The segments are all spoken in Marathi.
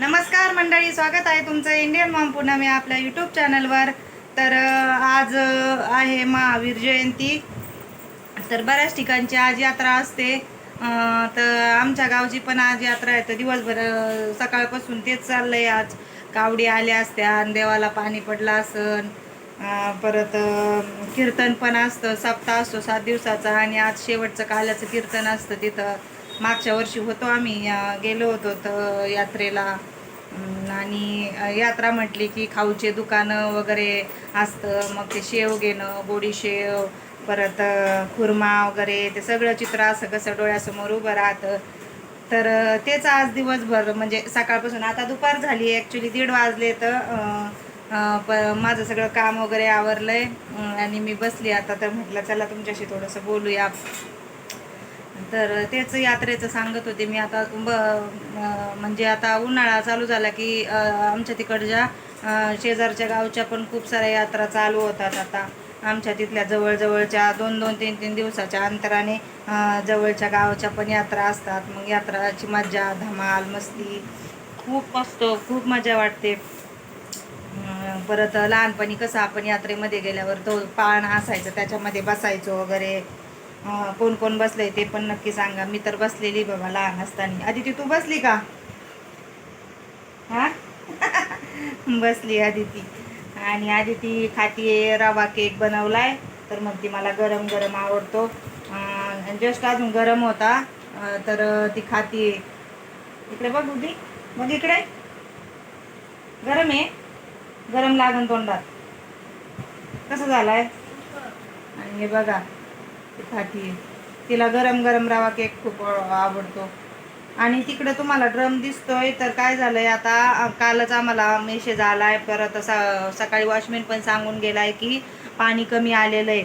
नमस्कार मंडळी स्वागत आहे तुमचं इंडियन मॉम पुन्हा मी आपल्या यूट्यूब चॅनलवर तर आज आहे महावीर जयंती. तर बऱ्याच ठिकाणची आज यात्रा असते. तर आमच्या गावची पण आज यात्रा आहे. तर दिवसभर सकाळपासून तेच चाललं आहे आज. कावडी आल्या असत्या आणि देवाला पाणी पडलं असन. परत कीर्तन पण असतं. सप्ताह असतो सात दिवसाचा. आणि आज शेवटचं काल्याचं कीर्तन असतं तिथं. मागच्या वर्षी होतो आम्ही. गेलो होतो तर यात्रेला. आणि यात्रा म्हटली की खाऊचे दुकानं वगैरे असतं. मग ते शेव घेणं गोडी शेव परत खुर्मा वगैरे ते सगळं चित्र असं कसं डोळ्यासमोर उभं राहतं. तर तेच आज दिवसभर म्हणजे सकाळपासून आता दुपार झाली ॲक्च्युली दीड वाजले तर प माझं सगळं काम वगैरे आवरलं आहे आणि मी बसली आता. तर म्हटलं चला तुमच्याशी थोडंसं बोलूया. तर तेच यात्रेचं सांगत होते मी. आता ब म्हणजे आता उन्हाळा चालू झाला की आमच्या तिकडच्या शेजारच्या गावच्या पण खूप साऱ्या यात्रा चालू होतात आता. आमच्या तिथल्या जवळजवळच्या दोन दोन तीन तीन दिवसाच्या अंतराने जवळच्या गावाच्या पण यात्रा असतात. मग यात्राची मज्जा धमाल मस्ती खूप असतो खूप मजा वाटते. परत लहानपणी कसं आपण यात्रेमध्ये गेल्यावर तो पाळणा असायचं त्याच्यामध्ये बसायचो वगैरे. कोण कोण बसलंय ते पण नक्की सांगा. मी तर बसलेली बाबा लहान असताना. आदिती तू बसली का? हा? बसली आदिती. आणि आदिती खातीये रवा केक बनवलाय. तर मग ती मला गरम गरम आवडतो. जस्ट अजून गरम होता. तर ती खातीये इकडे बघ उदी मग इकडे. गरम आहे. गरम लागन तोंडात. कसं झालाय? आणि हे बघा. साठी. तिला गरम गरम रवा केक खूप आवडतो. आणि तिकडे तुम्हाला ड्रम दिसतोय तर काय झालंय आता कालच आम्हाला मेसेज आलाय परत सकाळी वॉचमॅन पण सांगून गेलाय की पाणी कमी आलेलं आहे.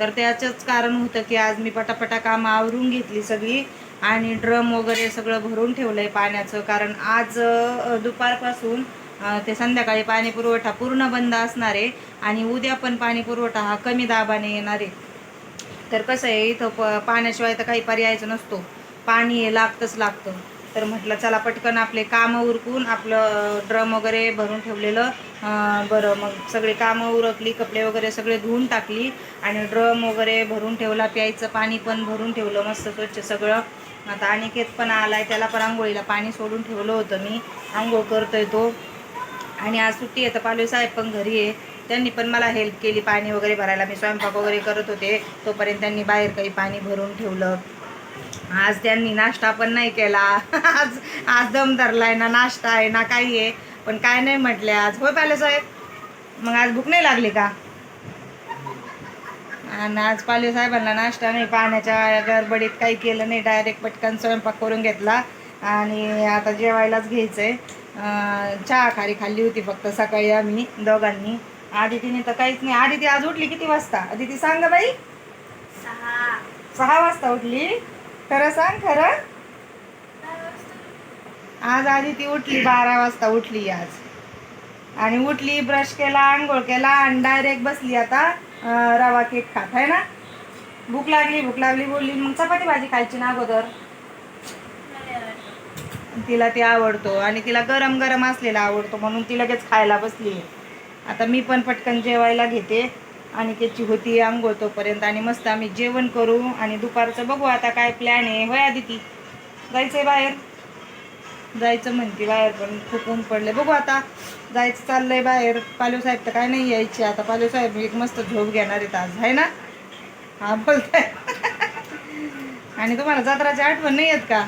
तर त्याचंच कारण होतं की आज मी पटापटा कामं आवरून घेतली सगळी आणि ड्रम वगैरे सगळं भरून ठेवलंय पाण्याचं. कारण आज दुपारपासून ते संध्याकाळी पाणी पुरवठा पूर्ण बंद असणार आहे आणि उद्या पण पाणी पुरवठा हा कमी दाबाने येणार आहे. तर कसं आहे इथं प पाण्याशिवाय तर काही पर्यायच नसतो. पाणी हे लागतंच लागतं. तर म्हटलं चला पटकन आपले कामं उरकून आपलं ड्रम वगैरे भरून ठेवलेलं बरं मग सगळे कामं उरकली कपडे वगैरे सगळे धुवून टाकली आणि ड्रम वगैरे भरून ठेवला प्यायचं पाणी पण भरून ठेवलं मस्त स्वच्छ सगळं. आता अनिकेत पण आहे त्याला पण आंघोळीला पाणी सोडून ठेवलं होतं मी. आंघोळ करतोय तो. आणि आज सुट्टी आहे तर पालवे साहेब पण घरी आहे. त्यांनी पण मला हेल्प केली पाणी वगैरे भरायला. मी स्वयंपाक वगैरे करत होते. तोपर्यंत त्यांनी बाहेर काही पाणी भरून ठेवलं. आज त्यांनी नाश्ता पण नाही केला. आज आज दम धरलाय ना नाश्ता आहे ना काही आहे. पण काय नाही म्हटले आज. होय पाहिले साहेब? मग आज भूक नाही लागली का? आणि आज पाले साहेबांना नाश्ता नाही पाण्याच्या गडबडीत काही केलं नाही. डायरेक्ट पटकन स्वयंपाक करून घेतला. आणि आता जेवायलाच घ्यायचं आहे चहा खारी खाल्ली होती फक्त सकाळी आम्ही दोघांनी. आदितीने तर काहीच नाही. आदिती आज उठली किती वाजता? आदिती सांग बाई. सहा. वाजता उठली. खरं सांग खरं. आज आदिती उठली बारा वाजता उठली आज. आणि उठली ब्रश केला आंघोळ केला आणि डायरेक्ट बसली आता रवा केक खात. आहे ना? भूक लागली भूक लागली बोलली मग चपाती भाजी खायची ना अगोदर? तिला ते आवडतो आणि तिला गरम गरम असलेला आवडतो म्हणून ती लगेच खायला बसली. आता मी पण पटकन जेवायला घेते आणि त्याची होती आंघोळ तोपर्यंत आणि मस्त आम्ही जेवण करू आणि दुपारचं बघू आता काय प्लॅन आहे. होय आदिती? जायचंय बाहेर? जायचं म्हणते बाहेर पण खूप ऊन पडले बघू आता. जायचं चाललंय बाहेर. पालू साहेब तर काय नाही यायचे. आता पालू साहेब एक मस्त झोप घेणार आहेत आज. आहे ना? हा बोलताय. आणि तुम्हाला जत्राची आठवण नाही येत का?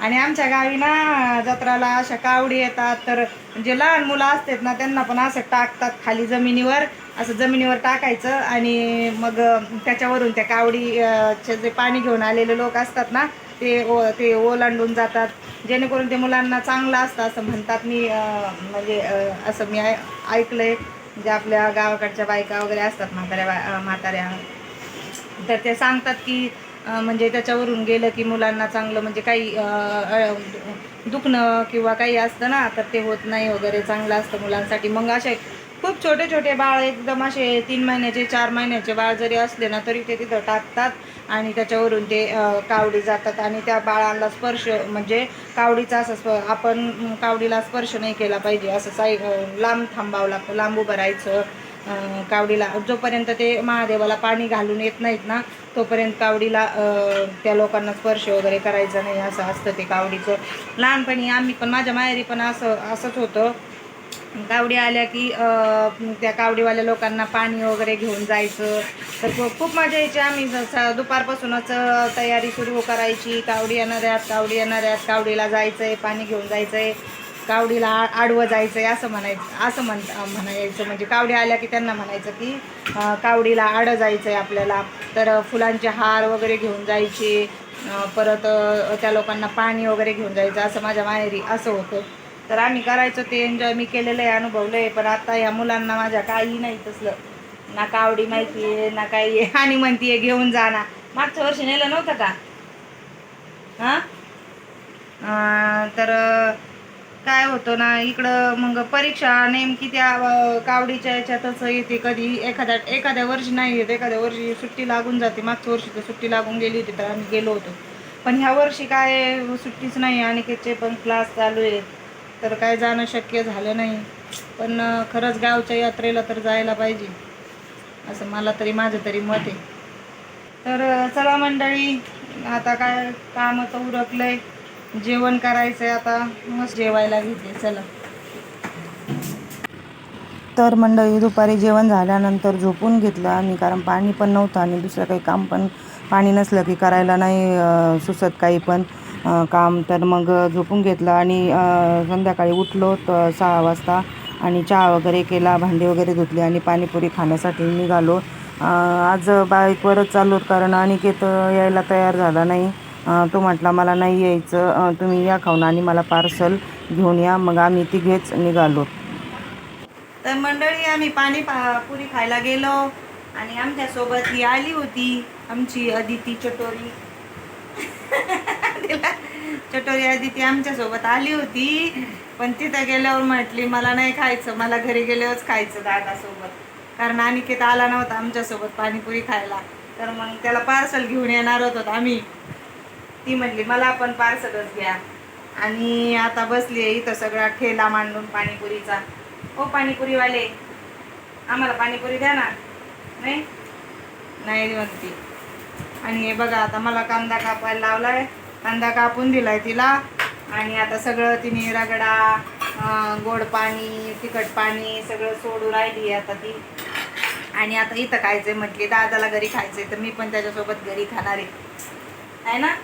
आणि आमच्या गावी ना जत्राला अशा कावडी येतात तर जे लहान मुलं असतात ना त्यांना पण असं टाकतात खाली जमिनीवर. असं जमिनीवर टाकायचं आणि मग त्याच्यावरून त्या कावडीचे जे पाणी घेऊन आलेले लोक असतात ना ते ओ ते ओलांडून जातात. जेणेकरून ते मुलांना चांगलं असतं असं म्हणतात मी म्हणजे असं मी ऐ- ऐकलंय. जे आपल्या गावाकडच्या बायका वगैरे असतात म्हाताऱ्या बा म्हाताऱ्या. तर ते सांगतात की म्हणजे त्याच्यावरून गेलं की मुलांना चांगलं म्हणजे काही दुखणं किंवा काही असतं ना तर ते होत नाही वगैरे चांगलं असतं मुलांसाठी. मग असे खूप छोटे छोटे बाळ एकदम असे तीन महिन्याचे चार महिन्याचे बाळ जरी असले ना तरी ते तिथं टाकतात आणि त्याच्यावरून ते कावडी जातात आणि त्या बाळाला स्पर्श म्हणजे कावडीचा असं स्प आपण कावडीला स्पर्श नाही केला पाहिजे. असं साई लांब थांबावं लागतं लांब उभं राहायचं. कावडीला. जोपर्यंत ते महादेवाला पाणी घालून येत नाहीत ना तोपर्यंत कावडीला त्या लोकांना स्पर्श वगैरे करायचा नाही असं असतं ते कावडीचं. लहानपणी आम्ही पण माझ्या माहेरी पण असं असंच होतं. कावडी आल्या की त्या कावडीवाल्या लोकांना पाणी वगैरे घेऊन जायचं. तर खूप मजा यायची आम्ही. जसं दुपारपासूनच तयारी सुरू करायची. कावडी येणाऱ्यात कावडी येणाऱ्यात कावडीला जायचं आहे पाणी घेऊन जायचं आहे कावडीला आडवं जायचं आहे असं म्हणायचं असं म्हण म्हणायचं. म्हणजे कावडी आल्या की त्यांना म्हणायचं की कावडीला आडं जायचं आहे आपल्याला. तर फुलांचे हार वगैरे घेऊन जायचे. परत त्या लोकांना पाणी वगैरे घेऊन जायचं. असं माझ्या माहेरी असं होतं. तर आम्ही करायचो. ते एन्जॉय मी केलेलं आहे अनुभवलं आहे पण आता या मुलांना माझ्या काही नाही तसलं. ना कावडी माहिती आहे ना काही आहे. आणि म्हणती आहे घेऊन जा ना. मागच्या वर्षी नेलं नव्हतं का? हां? तर काय होतं ना इकडं मग परीक्षा नेमकी त्या कावडीच्या याच्यातच येते कधी एखाद्या एखाद्या वर्षी नाही येत एखाद्या वर्षी सुट्टी लागून जाते. मागच्या वर्षी तर सुट्टी लागून गेली होती तर आम्ही गेलो होतो. पण ह्या वर्षी काय सुट्टीच नाही आणि त्याचे पण क्लास चालू आहेत. तर काय जाणं शक्य झालं नाही. पण खरंच गावच्या यात्रेला तर जायला पाहिजे. असं मला तरी माझं तरी मत आहे. तर चला मंडळी आता काय काम तर आहे जेवण करायचंय आता. मस्त जेवायला घेते. चला. तर मंडळी दुपारी जेवण झाल्यानंतर झोपून घेतलं आम्ही कारण पाणी पण नव्हतं आणि दुसरं काही काम पण पाणी नसलं की करायला नाही सुचत काही पण काम. तर मग झोपून घेतलं आणि संध्याकाळी उठलो तर सहा वाजता आणि चहा वगैरे केला भांडी वगैरे धुतली आणि पाणीपुरी खाण्यासाठी निघालो. आज बाईकवरच चालू कारण अनिकेत यायला तयार झाला नाही. तो म्हटला मला नाही यायचं. तुम्ही या खाऊन आणि मला पार्सल घेऊन या. मग आम्ही तिघेच निघालो. तर मंडळी आम्ही पाणी पा पुरी खायला गेलो आणि आमच्यासोबत ही आली होती आमची अदिती चटोरी. तिला चटोरी अदिती आमच्यासोबत आली होती पण तिथं गेल्यावर म्हटली मला नाही खायचं. मला घरी गेल्यावरच खायचं दादासोबत. कारण अनिकेत आला नव्हता आमच्यासोबत पाणीपुरी खायला. तर मग त्याला पार्सल घेऊन येणार होतो आम्ही. ती म्हटली मला पण पार्सलच घ्या. आणि आता बसली आहे इथं सगळा ठेला मांडून पाणीपुरीचा. ओ पाणीपुरीवाले आम्हाला पाणीपुरी द्या ना. नाही. नाही म्हणती. आणि हे बघा आता मला कांदा कापायला लावलाय. कांदा कापून दिलाय तिला. आणि आता सगळं तिने रगडा गोड पाणी तिखट पाणी सगळं सोडून राहिली आहे आता ती. आणि आता इथं खायचंय म्हटली दादाला घरी खायचंय तर मी पण त्याच्यासोबत घरी खाणार आहे. आहे ना?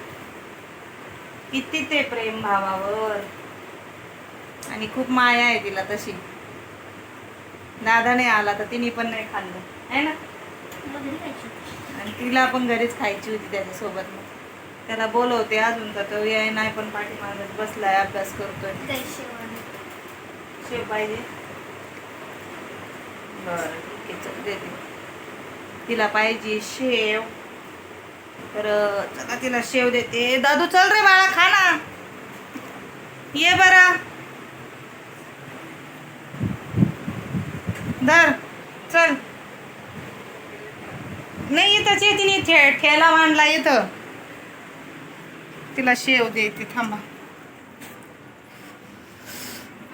किती ते प्रेम भावावर. आणि खूप माया आहे तिला तशी. दादा नाही आला तर तिने पण नाही खाल्लं. आहे ना? आणि तिला पण घरीच खायची होती त्याच्यासोबत. मग त्याला बोलवते अजून तर तो याय नाही पण पाठीमागत बसलाय अभ्यास करतोय. शेव पाहिजे बरं ठीक आहे चल देते. तिला पाहिजे शेव. तर चला तिला शेव देते. दादू चल रे बाळा खा ना. ये बरा. धर चल. नाही इथंच ये तिने थे ठेला मांडला इथं. तिला शेव देते थांबा.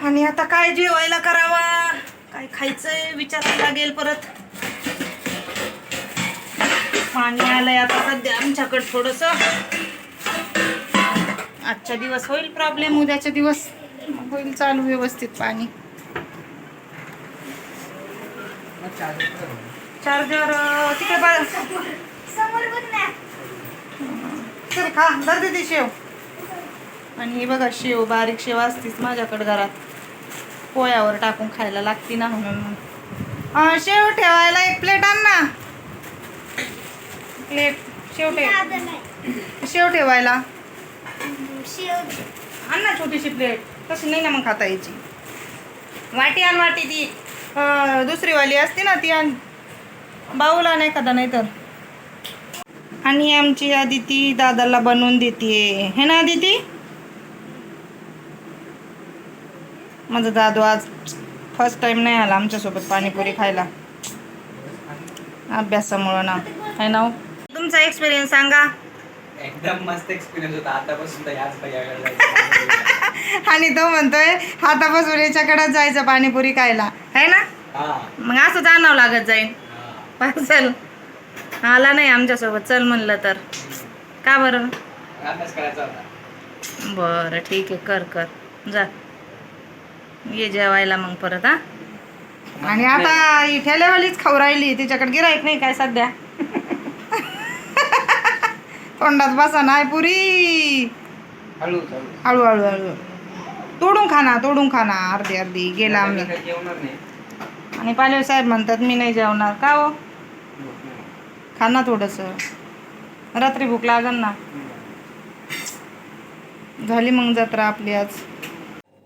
आणि आता काय जेवायला करावा? काय खायचंय? विचारायला लागेल परत. पाणी आलंय आता सध्या आमच्याकडे थोडस. आजच्या दिवस होईल प्रॉब्लेम उद्याच्या दिवस होईल चालू व्यवस्थित पाणी. चार्जर तिकडे बघ खा दर दे ती शेव. आणि हे बघा शेव बारीक शेव असतीच माझ्याकडे घरात. पोळ्यावर टाकून खायला लागती ना म्हणून. शेव ठेवायला एक प्लेट आण ना. प्लेट शेव ठेव शेव ठेवायला आण ना छोटीशी प्लेट तशी नाही ना मग खाता यायची. वाटी आण वाटी ती. दुसरीवाली असते ना ती आण. बाऊला नाही खाता नाही तर आणि आमची आदिती दादाला बनवून देते हे ना आदिती? माझा दादू आज फर्स्ट टाइम नाही आला आमच्यासोबत पाणीपुरी खायला. अभ्यासामुळं ना. आहे ना हो? तुमचा एक्सपिरियन्स सांगा. एकदम मस्त एक्सपिरियन्स होता. आतापासून तर याच भैयाकडे आणि तो म्हणतोय हातापासून याच्याकडे जायचं पाणीपुरी खायला. आहे ना? हा. मग असंच आणावं लागत जाईल हा. पार्सल आला नाही आमच्यासोबत. चल म्हणलं तर. का बरं? बरं ठीक आहे. कर कर. जा. ये जेवायला मग परत हा. आणि आता ही ठेलेवालीच खाऊ राहिली. तिच्याकडे गिरायक नाही काय सध्या? तोंडात बसा नाही पुरी. हळू हळू. हळू तोडून खाना तोडून खाना अर्धी अर्धी. गेला आम्ही. आणि पालव साहेब म्हणतात मी नाही जेवणार. का हो? भूक नाही. खा ना थोडंसं. रात्री भूक लागन ना. झाली मग जत्रा आपली आज.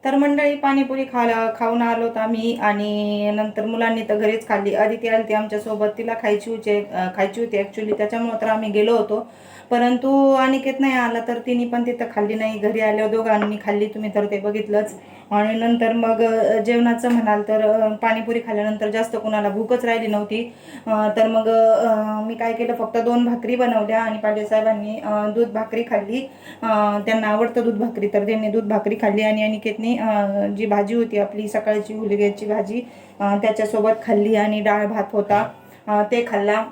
तर मंडळी पाणीपुरी खा खाऊन आलो होतो आम्ही आणि नंतर मुलांनी तर घरीच खाल्ली. आदिती आली ती आमच्यासोबत. तिला खायची होती खायची होती ॲक्च्युली त्याच्यामुळं तर आम्ही गेलो होतो. परंतु अनिकेत नाही आला तर तिने पण तिथं खाल्ली नाही. घरी आल्या दोघांनी खाल्ली तुम्ही तर ते बघितलंच. आणि नंतर मग जेवणाचं म्हणाल तर पाणीपुरी खाल्ल्यानंतर जास्त कोणाला भूकच राहिली नव्हती. तर मग मी काय केलं फक्त दोन भाकरी बनवल्या आणि पाटील साहेबांनी दूध भाकरी खाल्ली. त्यांना आवडतं दूध भाकरी तर त्यांनी दूध भाकरी खाल्ली आणि अनिकेतनी जी भाजी होती आपली सकाळची हुलग्याची भाजी त्याच्यासोबत खाल्ली आणि डाळ भात होता. ते खाल्ला.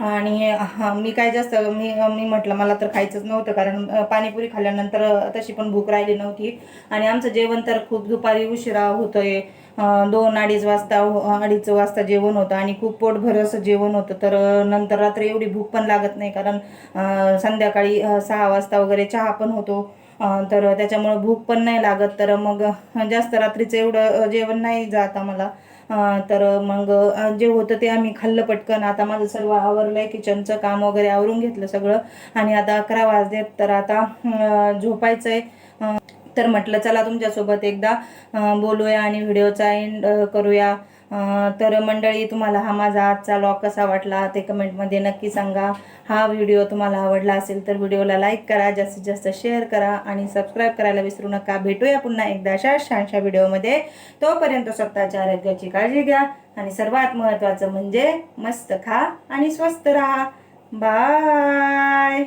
आणि मी काय जास्त मी मी म्हटलं मला तर खायचंच नव्हतं कारण पाणीपुरी खाल्ल्यानंतर तशी पण भूक राहिली नव्हती. आणि आमचं जेवण तर खूप दुपारी उशिरा होतंय. दोन अडीच वाजता हो, अडीच वाजता जेवण होतं आणि खूप पोटभर असं जेवण होतं. तर नंतर रात्री एवढी भूक पण लागत नाही कारण संध्याकाळी सहा वाजता वगैरे चहा पण होतो. तर त्याच्यामुळं भूक पण नाही लागत. तर मग जास्त रात्रीचं एवढं जेवण नाही जात आम्हाला. तर मग जे होतं ते आम्ही खाल्लं पटकन. आता माझं सर्व आवरलंय किचनचं काम वगैरे आवरून घेतलं सगळं. आणि आता अकरा वाजलेत तर आता झोपायचं झोपायचंय. तर म्हटलं चला तुमच्यासोबत एकदा बोलूया आणि व्हिडिओचा एंड करूया. तर मंडळी तुम्हाला हा माझा आजचा लॉग कसा वाटला ते कमेंटमध्ये नक्की सांगा. हा व्हिडिओ तुम्हाला आवडला असेल तर व्हिडिओला लाईक करा जास्तीत जास्त शेअर करा आणि सबस्क्राईब करायला विसरू नका. भेटूया पुन्हा एकदा अशा छानशा व्हिडिओमध्ये तोपर्यंत स्वतःच्या आरोग्याची काळजी घ्या आणि सर्वात महत्त्वाचं म्हणजे मस्त खा आणि स्वस्त राहा. बाय